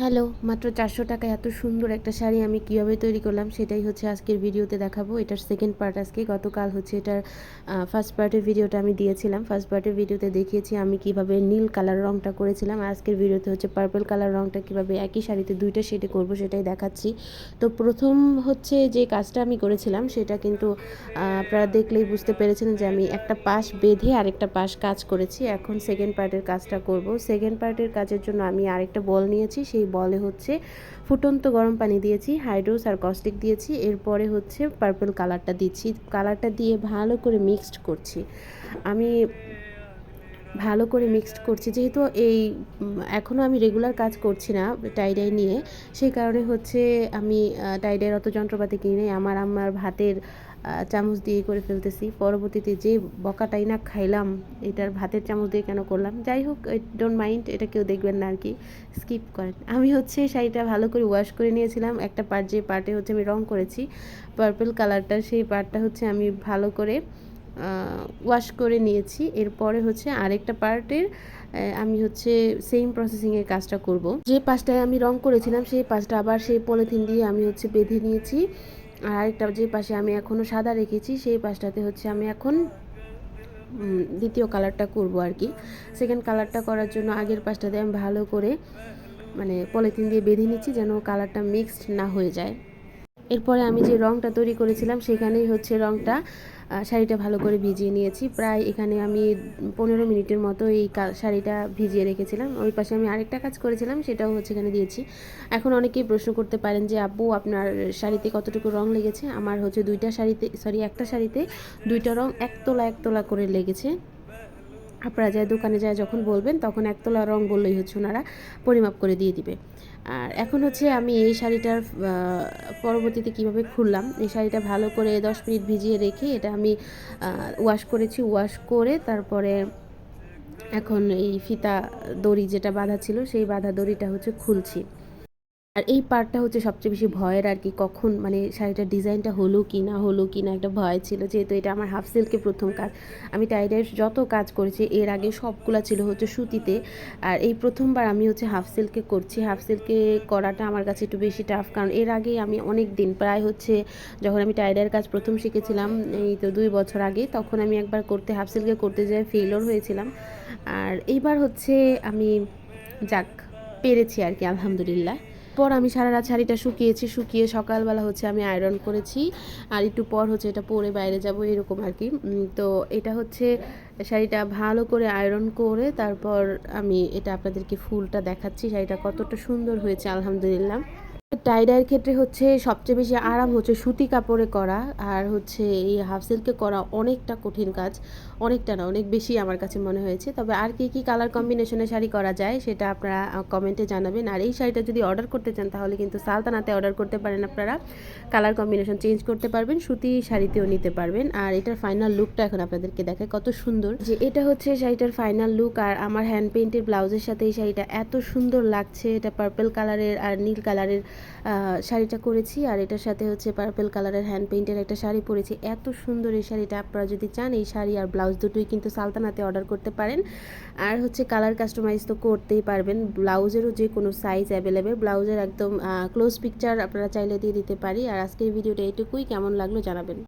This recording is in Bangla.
হ্যালো, মাত্র চারশো টাকায় এত সুন্দর একটা শাড়ি আমি কীভাবে তৈরি করলাম সেটাই হচ্ছে আজকের ভিডিওতে দেখাবো। এটার সেকেন্ড পার্ট আজকে, গতকাল হচ্ছে এটার ফার্স্ট পার্টের ভিডিওটা আমি দিয়েছিলাম। ফার্স্ট পার্টের ভিডিওতে দেখিয়েছি আমি কীভাবে নীল কালার রঙটা করেছিলাম। আজকের ভিডিওতে হচ্ছে পার্পল কালার রঙটা কীভাবে একই শাড়িতে দুইটা শেডে করব সেটাই দেখাচ্ছি। তো প্রথম হচ্ছে যে কাজটা আমি করেছিলাম সেটা কিন্তু আপনারা দেখলেই বুঝতে পেরেছেন যে আমি একটা পাশ বেঁধে আরেকটা পাশ কাজ করেছি। এখন সেকেন্ড পার্টের কাজটা করব। সেকেন্ড পার্টের কাজের জন্য আমি আরেকটা বল নিয়েছি। সেই সেই বলে হচ্ছে, ফুটন্ত গরম পানি দিয়েছি হাইড্রোস আর কস্টিক দিয়েছি, এরপরে হচ্ছে পার্পল কালারটা দিচ্ছি। কালারটা দিয়ে ভালো করে মিক্সড করছি। আমি ভালো করে মিক্সড করছি। যেহেতু এই এখনও আমি রেগুলার কাজ করছি না টাইডাই নিয়ে, সেই কারণে হচ্ছে আমি টাইডাইয়ের অত যন্ত্রপাতি কিনে আমার আমার ভাতের চামচ দিয়ে করে ফেলতেছি। পরবর্তীতে যে বকাটাই না খাইলাম, এটার ভাতের চামচ দিয়ে কেন করলাম? যাই হোক ডোন্ট মাইন্ড এটা কেউ দেখবেন না আর কি স্কিপ করেন। আমি হচ্ছে শাড়িটা ভালো করে ওয়াশ করে নিয়েছিলাম। একটা পার্ট যে পার্টে হচ্ছে আমি রং করেছি পার্পল কালারটা সেই পার্টটা হচ্ছে আমি ভালো করে ওয়াশ করে নিয়েছি। এরপরে হচ্ছে আরেকটা পার্টের আমি হচ্ছে সেম প্রসেসিংয়ের কাজটা করব। যে পাশটায় আমি রং করেছিলাম, সেই পাশটা আবার সেই পলিথিন দিয়ে আমি হচ্ছে বেঁধে নিয়েছি। আর আরেকটা যে পাশে আমি এখনও সাদা রেখেছি, সেই পাশটাতে হচ্ছে আমি এখন দ্বিতীয় কালারটা করব আর কি। সেকেন্ড কালারটা করার জন্য আগের পাশটাতে আমি ভালো করে মানে পলিথিন দিয়ে বেঁধে নিচ্ছি যেন কালারটা মিক্সড না হয়ে যায়। এরপরে আমি যে রঙটা তৈরি করেছিলাম, সেখানেই হচ্ছে রঙটা শাড়িটা ভালো করে ভিজিয়ে নিয়েছি। প্রায় এখানে আমি পনেরো মিনিটের মতো এই শাড়িটা ভিজিয়ে রেখেছিলাম। ওই পাশে আমি আরেকটা কাজ করেছিলাম, সেটাও হচ্ছে এখানে দিয়েছি। এখন অনেকেই প্রশ্ন করতে পারেন যে, আব্বু, আপনার শাড়িতে কতটুকু রং লেগেছে? আমার হচ্ছে দুইটা শাড়িতে সরি একটা শাড়িতে দুইটা রং একতলা একতলা করে লেগেছে। আপনারা যায় দোকানে যায় যখন বলবেন, তখন একতলা রং বললেই হচ্ছে ওনারা পরিমাপ করে দিয়ে দিবে। আর এখন হচ্ছে আমি এই শাড়িটার পরবর্তীতে কীভাবে খুললাম, এই শাড়িটা ভালো করে দশ মিনিট ভিজিয়ে রেখে এটা আমি ওয়াশ করেছি ওয়াশ করে তারপরে এখন এই ফিতা দড়ি যেটা বাঁধা ছিল, সেই বাঁধা দড়িটা হচ্ছে খুলছি। আর এই পার্টটা হচ্ছে সবচেয়ে বেশি ভয়ের আর কি, কখন মানে শাড়িটার ডিজাইনটা হলো কি না হলো কি না একটা ভয় ছিল, যেহেতু এটা আমার হাফ সিল্কের প্রথম কাজ। আমি টাইডের যত কাজ করেছি, এর আগে সবগুলো ছিল হচ্ছে সুতিতে। আর এই প্রথমবার আমি হচ্ছে হাফ সিল্কে করছি। হাফ সিল্কে করাটা আমার কাছে একটু বেশি টাফ কারণ এর আগে আমি অনেক দিন, প্রায় হচ্ছে যখন আমি টাইডের কাজ প্রথম শিখেছিলাম, এই তো দুই বছর আগে, তখন আমি একবার করতে হাফ সিল্কে করতে যেয়ে ফেলর হয়েছিলাম। আর এইবার হচ্ছে আমি যাক, পেরেছি আর কি, আলহামদুলিল্লাহ। পর আমি সারা রাত শাড়িটা শুকিয়েছি, শুকিয়ে সকালবেলা হচ্ছে আমি আয়রন করেছি। আর একটু পর হচ্ছে এটা পরে বাইরে যাব, এরকম আর কি। তো এটা হচ্ছে শাড়িটা ভালো করে আয়রন করে তারপর আমি এটা আপনাদেরকে ফুলটা দেখাচ্ছি। শাড়িটা কতটা সুন্দর হয়েছে, আলহামদুলিল্লাহ। টাইডাইয়ের ক্ষেত্রে হচ্ছে সবচেয়ে বেশি আরাম হচ্ছে সুতি কাপড়ে করা আর হচ্ছে এই হাফ সিল্কে করা অনেকটা কঠিন কাজ, অনেকটা না, অনেক বেশি আমার কাছে মনে হয়েছে। তবে আর কি কি কালার কম্বিনেশনে শাড়ি করা যায় সেটা আপনারা কমেন্টে জানাবেন। আর এই শাড়িটা যদি অর্ডার করতে চান তাহলে কিন্তু সালতানাতে অর্ডার করতে পারেন আপনারা। কালার কম্বিনেশন চেঞ্জ করতে পারবেন, সুতি শাড়িতেও নিতে পারবেন। আর এটার ফাইনাল লুকটা এখন আপনাদেরকে দেখায় কত সুন্দর। যে এটা হচ্ছে শাড়িটার ফাইনাল লুক আর আমার হ্যান্ড পেইন্টের ব্লাউজের সাথে এই শাড়িটা এত সুন্দর লাগছে। এটা পার্পল কালারের আর নীল কালারের শাড়িটা করেছি আর এটার সাথে হচ্ছে পার্পেল কালারের হ্যান্ড পেইন্টের একটা শাড়ি পরেছি। এত সুন্দর এই শাড়িটা আপনারা যদি চান, এই শাড়ি আর ব্লাউজ দুটোই কিন্তু সালতানাতে অর্ডার করতে পারেন। আর হচ্ছে কালার কাস্টমাইজ তো করতেই পারবেন। ব্লাউজেরও যে কোনো সাইজ অ্যাভেলেবেল ব্লাউজের একদম ক্লোজ পিকচার আপনারা চাইলে দিয়ে দিতে পারি। আর আজকের ভিডিওটা এটুকুই। কেমন লাগল জানাবেন।